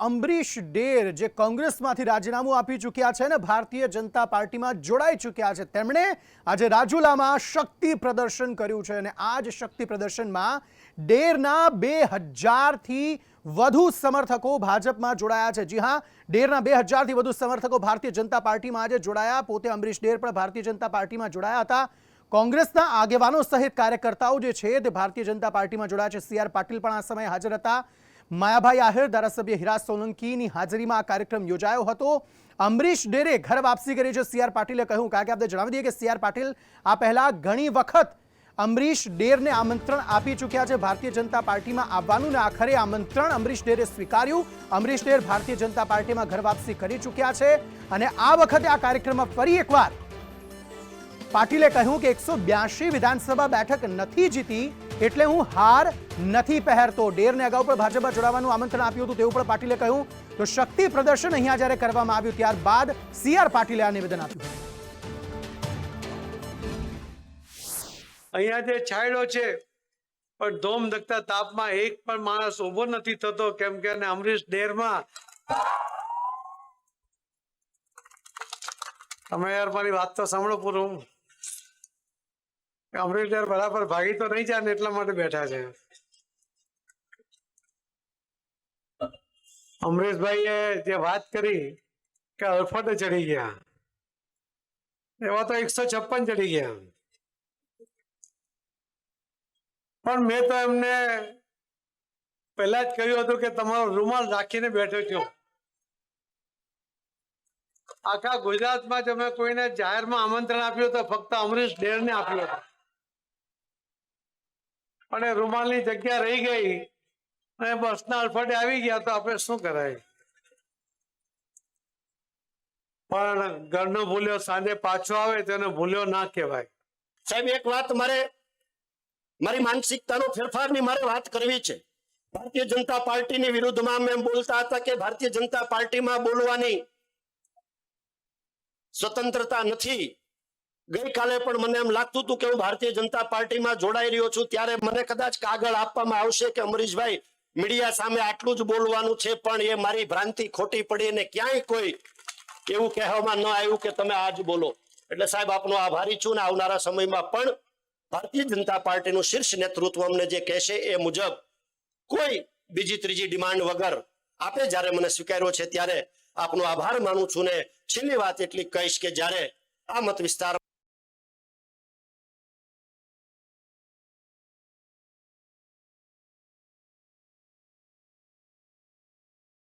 અંબરીશ ડેર જે કોંગ્રેસમાંથી રાજીનામું આપી ચૂક્યા છે અને ભારતીય જનતા પાર્ટીમાં જોડાઈ ચૂક્યા છે. તેમણે આજે રાજુલામાં શક્તિ પ્રદર્શન કર્યું છે અને આ જ શક્તિ પ્રદર્શનમાં ડેરના બે હજારથી વધુ સમર્થકો ભાજપમાં જોડાયા છે. જી હા, ડેરના બે હજારથી વધુ સમર્થકો ભારતીય જનતા પાર્ટીમાં આજે જોડાયા. પોતે અંબરીશ ડેર પણ ભારતીય જનતા પાર્ટીમાં જોડાયા હતા. કોંગ્રેસના આગેવાનો સહિત કાર્યકર્તાઓ જે છે તે ભારતીય જનતા પાર્ટીમાં જોડાયા છે. સી આર પાટીલ પણ આ સમયે હાજર હતા. માયાભાઈ આહિર ધારાસભ્ય હિરા સોલંકીની હાજરીમાં આ કાર્યક્રમ યોજાયો હતો. અંબરીશ ડેરે ઘર વાપસી કરી છે સીઆર પાટીલે કહ્યું. કારણ કે આપણે જણાવી દઈએ કે સીઆર પાટીલ આ પહેલા ઘણી વખત અંબરીશ ડેરને આમંત્રણ આપી ચૂક્યા છે. ભારતીય જનતા પાર્ટીમાં આવવાનું ને આખરે આમંત્રણ અમરીશ ડેરે સ્વીકાર્યું. અમરીશ ડેર ભારતીય જનતા પાર્ટીમાં ઘર વાપસી કરી ચૂક્યા છે અને આ વખતે આ કાર્યક્રમમાં ફરી એકવાર પાટીલે કહ્યું કે એકસો બ્યાસી વિધાનસભા બેઠક નથી જીતી. એટલે હું હાર નથી પહેરતો. ડેરને અગાઉ પણ ભાજપમાં જોડાવાનું આમંત્રણ આપ્યું હતું, તેવું પણ પાટીલે કહ્યું. તો શક્તિ પ્રદર્શન અહીંયા જ્યારે કરવામાં આવ્યું, ત્યારબાદ સી આર પાટીલે આ નિવેદન આપ્યું. અહીંયા જે છાયડો છે, પણ ધોમ ધકતા તાપમાં એક પણ માણસ ઊભો નથી થતો, કેમ કે અમરીશ ડેરમાં તમે યાર મારી વાત તો સાંભળો પૂરું. અમરીશ બરાબર ભાગી તો નહીં જાય ને એટલા માટે બેઠા છે. અમરીશભાઈએ જે વાત કરી કે અડફટે ચડી ગયા. એવા તો એકસો છપ્પન ચડી ગયા. પણ મેં તો એમને પહેલા જ કહ્યું હતું કે તમારો રૂમાલ રાખીને બેઠો છો. આખા ગુજરાતમાં તમે કોઈને જાહેરમાં આમંત્રણ આપ્યું તો ફક્ત અમરીશ ડેરને આપ્યું હતું. એ રૂમાલની જગ્યા રહી ગઈ. અને બસના અડફડે આવી ગયા તો આપણે શું કરાય? પણ ઘરનો ભૂલ્યો સાંજે પાછો આવે તેને ભૂલ્યો ના કહેવાય. સાહેબ, એક વાત મારે, મારી માનસિકતાનો ફેરફારની મારે વાત કરવી છે. ભારતીય જનતા પાર્ટીની વિરુદ્ધમાં મેં બોલતા હતા કે ભારતીય જનતા પાર્ટીમાં બોલવાની સ્વતંત્રતા નથી. ગઈકાલે પણ મને એમ લાગતું હતું કે હું ભારતીય જનતા પાર્ટીમાં જોડાઈ રહ્યો છું, ત્યારે મને કદાચ કાગળ આપવામાં આવશે કે અમરીશભાઈ, મીડિયા સામે આટલું જ બોલવાનું છે, પણ એ મારી ભ્રાંતિ ખોટી પડી અને ક્યાંય કોઈ એવું કહેવામાં ન આવ્યું કે તમે આજ બોલો. એટલે સાહેબ, આપનો આભારી છું ને આવનારા સમયમાં પણ ભારતીય જનતા પાર્ટીનું શીર્ષ નેતૃત્વ અમને જે કહેશે એ મુજબ કોઈ બીજી ત્રીજી ડિમાન્ડ વગર આપે જ્યારે મને સ્વીકાર્યો છે ત્યારે આપનો આભાર માનું છું ને છેલ્લી વાત એટલી કહીશ કે જ્યારે આ મત વિસ્તાર